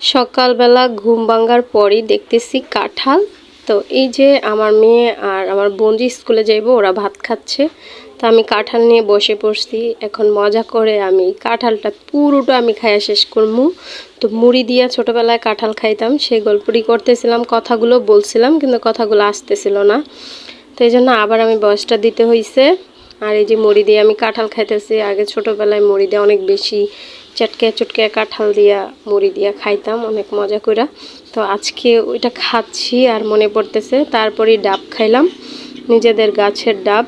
সকালবেলা ঘুম ভাঙার পরই দেখতেছি কাঁঠাল। তো এই যে আমার মেয়ে আর আমার বোন স্কুলে যাইব, ওরা ভাত খাচ্ছে। তো আমি কাঁঠাল নিয়ে বসে পড়ছি। এখন মজা করে আমি কাঁঠালটা পুরোটা আমি খাইয়া শেষ করব তো মুড়ি দিয়া ছোটোবেলায় কাঁঠাল খাইতাম। সেই গল্পটি করতেছিলাম, কথাগুলো বলছিলাম, কিন্তু কথাগুলো আসতেছিল না। তো এই জন্য আবার আমি বয়সটা দিতে হয়েছে আর এই যে মুড়ি দিয়ে আমি কাঁঠাল খাইতেছি। আগে ছোটোবেলায় মুড়ি দিয়ে অনেক বেশি চটকে চটকে কাঁঠাল দিয়া মুড়ি দিয়া খাইতাম, অনেক মজা করে তো আজকে ওইটা খাচ্ছি আর মনে পড়তেছে। তারপরেই ডাব খাইলাম, নিজেদের গাছের ডাব।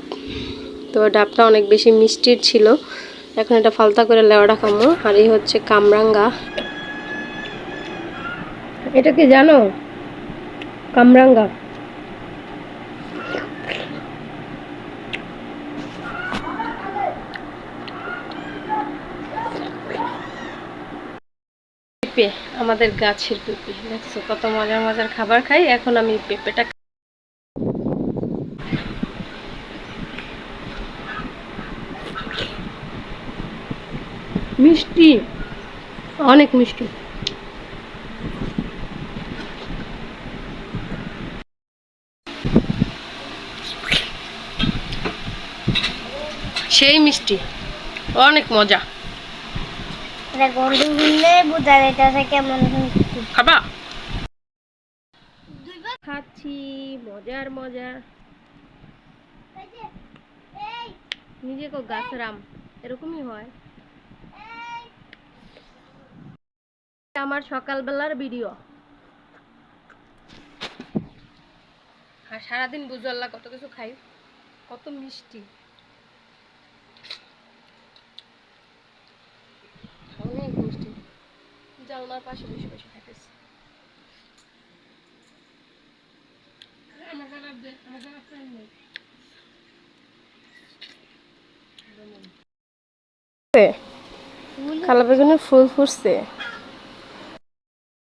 তো ডাবটা অনেক বেশি মিষ্টির ছিল। এখন এটা ফালতা করে লেওয়াটা খামো। আর এই হচ্ছে কামরাঙ্গা। এটা কি জানো? কামরাঙ্গা। পেঁপে, আমাদের গাছের পেঁপে, দেখছ? কত মজার মজার খাবার খাই, এখন আমি পেঁপেটা মিষ্টি, অনেক মিষ্টি। সেই মিষ্টি, অনেক মজা। এটা গন্ধ শুনলে বোঝা যাইতেছে কেমন খাবা? খাচ্ছি মজার মজা। নিজে কো গাছের আম এরকমই হয়। আমার সকালবেলার ভিডিও। আর সারাদিন বুঝল্লা কত কিছু খাই কত মিষ্টি অনেক মিষ্টি জানলার পাশে বসে বসে খাইতেছি কালা বেগুনের ফুল ফুটছে।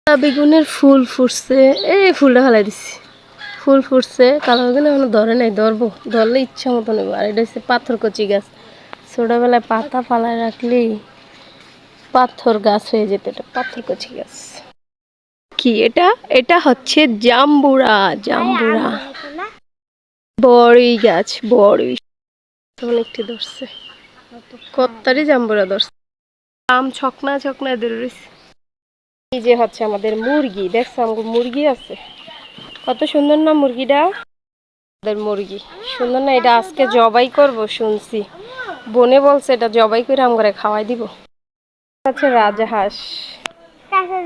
কালা বেগুনের ফুল ফুটছে। এই ফুলটা ফেলাই দিছি। ফুল ফুটছে। কালা বেগুন এখনও ধরে নাই, ধরবো। ধরলে ইচ্ছা মতো নেব। আর এটা হচ্ছে পাথর কচি গাছ। ছোটবেলায় পাতা ফালায় রাখলেই পাথর গাছ হয়ে যেত এটা পাথর কচি গাছ। কি এটা? এটা হচ্ছে জাম্বুরা জাম্বুরা। বড়ই গাছ বড়ই। অনেকটি ধরছে। কত্তারি জাম্বুরা ধরছে। আম ছকনা ছকনা রয়েছে। এই যে হচ্ছে আমাদের মুরগি। দেখছ আমাদের মুরগি আছে। কত সুন্দর না মুরগিটা? আমাদের মুরগি। সুন্দর না এটা আজকে জবাই করব শুনছি। বনে বলছে এটা জবাই করে আম করে খাওয়াই দিব। আছে রাজহাঁস।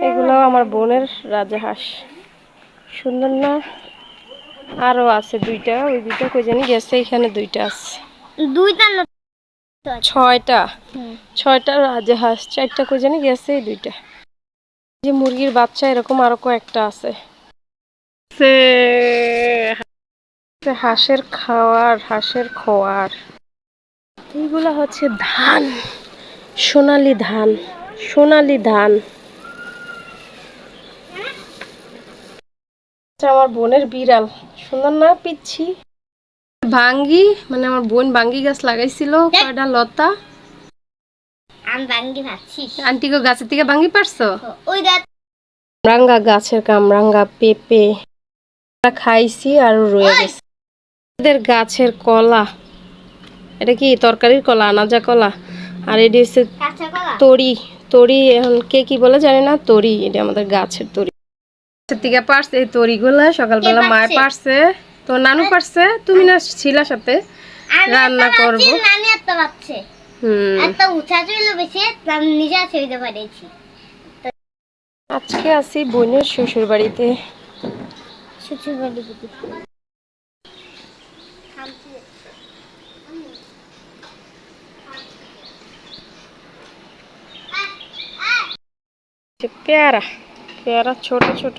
এগুলো আমার বোনের রাজহাঁস। সুন্দর না? আরও আছে দুইটা ওই দুইটা কই জানি? গেছে এখানে দুইটা আছে। দুইটা না ছয়টা। ছয়টা রাজহাঁস চারটা কই জানি? গেছে এই দুইটা। যে মুরগির বাচ্চা এরকম আরও কয়েকটা আছে। সে- সে হাঁসের খাওয়ার হাঁসের খোয়ার। এইগুলা হচ্ছে ধান। সোনালি ধান সোনালি ধান। আমার বোনের বিড়াল। সুন্দর না পিচ্ছি? ভাঙ্গি মানে আমার বোন ভাঙ্গি গাছ লাগাইছিল কয়টা লতা। আমি ভাঙ্গি আন্টিকে গাছের থেকে ভাঙ্গি পারছ? কামরাঙ্গা গাছের কামরাঙ্গা পেঁপে আমরা খাইছি আর রয়ে গেছে এদের গাছের কলা এটা কি তরকারির কলা আনাজা কলা? আর এটি হচ্ছে তরি তরি এখন কে কি বলে জানি না তরি এটা আমাদের গাছের তরি। থেকে পারছে এই তরিগুলা সকালবেলা মায়ের পারছে? তো নানু পারছে তুমি না ছিলা সাথে রান্না করব। আজকে আছি বোনের শ্বশুর বাড়িতে শ্বশুর বাড়ি পেয়ারা পেয়ারা ছোট ছোট।